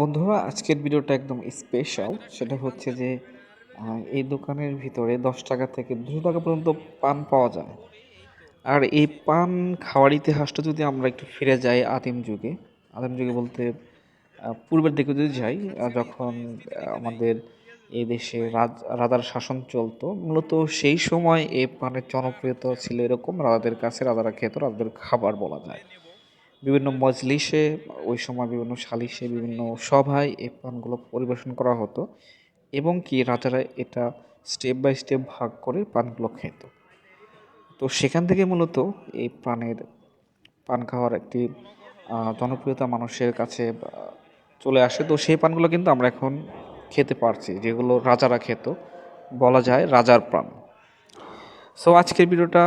বন্ধুরা, আজকের ভিডিওটা একদম স্পেশাল সেটা হচ্ছে যে এই দোকানের ভিতরে দশ টাকা থেকে দুশো টাকা পর্যন্ত পান পাওয়া যায়। আর এই পান খাওয়ার ইতিহাসটা যদি আমরা একটু ফিরে যাই আদিম যুগে আদিম যুগে বলতে পূর্বের দিকে যদি যাই যখন আমাদের এই দেশে রাজ, রাজার শাসন চলতো, মূলত সেই সময় এই পানের জনপ্রিয়তা ছিল এরকম, রাজাদের কাছে রাজারা খেত, রাজাদের খাবার বলা যায়। বিভিন্ন মজলিসে, ওই সময় বিভিন্ন সালিসে, বিভিন্ন সভায় এই পানগুলো পরিবেশন করা হতো এবং কি রাজারা এটা স্টেপ বাই স্টেপ ভাগ করে পানগুলো খেত। তো সেখান থেকে মূলত এই পানের পান খাওয়ার একটি জনপ্রিয়তা মানুষের কাছে চলে আসে। তো সেই পানগুলো কিন্তু আমরা এখন খেতে পারছি, যেগুলো রাজারা খেত। বলা যায় রাজার প্রাণ। সো আজকের ভিডিওটা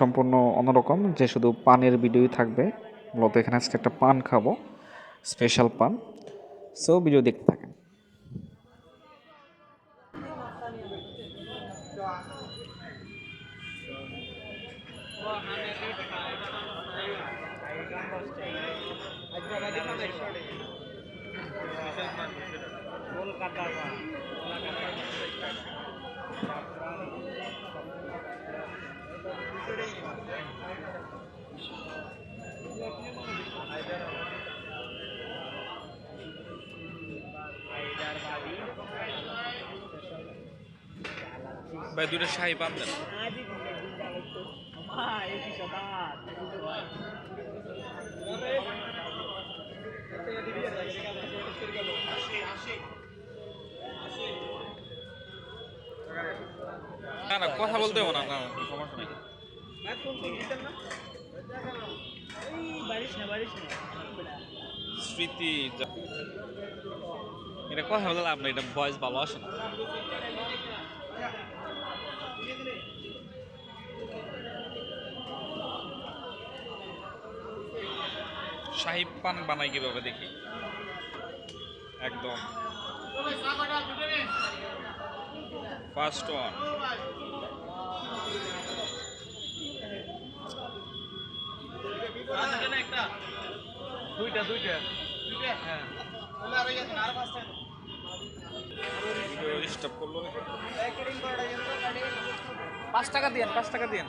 সম্পূর্ণ অন্যরকম, যে শুধু পানের ভিডিওই থাকবে। মূলত এখানে আজকে একটা পান খাব স্পেশাল পান। সো ভিডিও দেখতে থাকেন। ভাই দুটো শাহি পান দেন না না, কথা বলতে হবে না না সমস্যা নেই। স্মৃতি এটা কথা বলতে লাভ না এটা ভয়েস ভালো আসে না। শাহি পান বানাই কীভাবে দেখি? একদম। ফার্স্ট ওয়ান দুইটা দুইটা। হ্যাঁ। করল পাঁচ টাকা দিয়েন পাঁচ টাকা দিয়েন।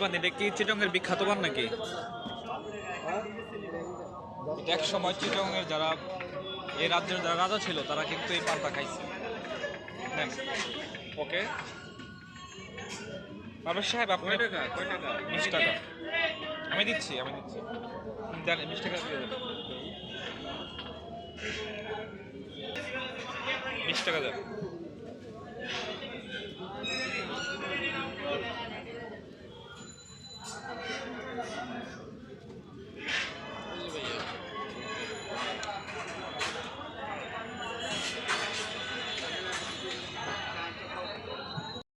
পান এটা কি চিটংয়ের বিখ্যাত পান নাকি? এক সময় চিটংয়ের যারা এই রাজ্যের যারা রাজা ছিল তারা কিন্তু এই পানটা খাইছে। নেন ওকে। পারভেজ সাহেব আপনি বিশ টাকা। আমি দিচ্ছি আমি দিচ্ছি। দেন বিশ টাকা দিয়ে দেন। বিশ টাকা দেন।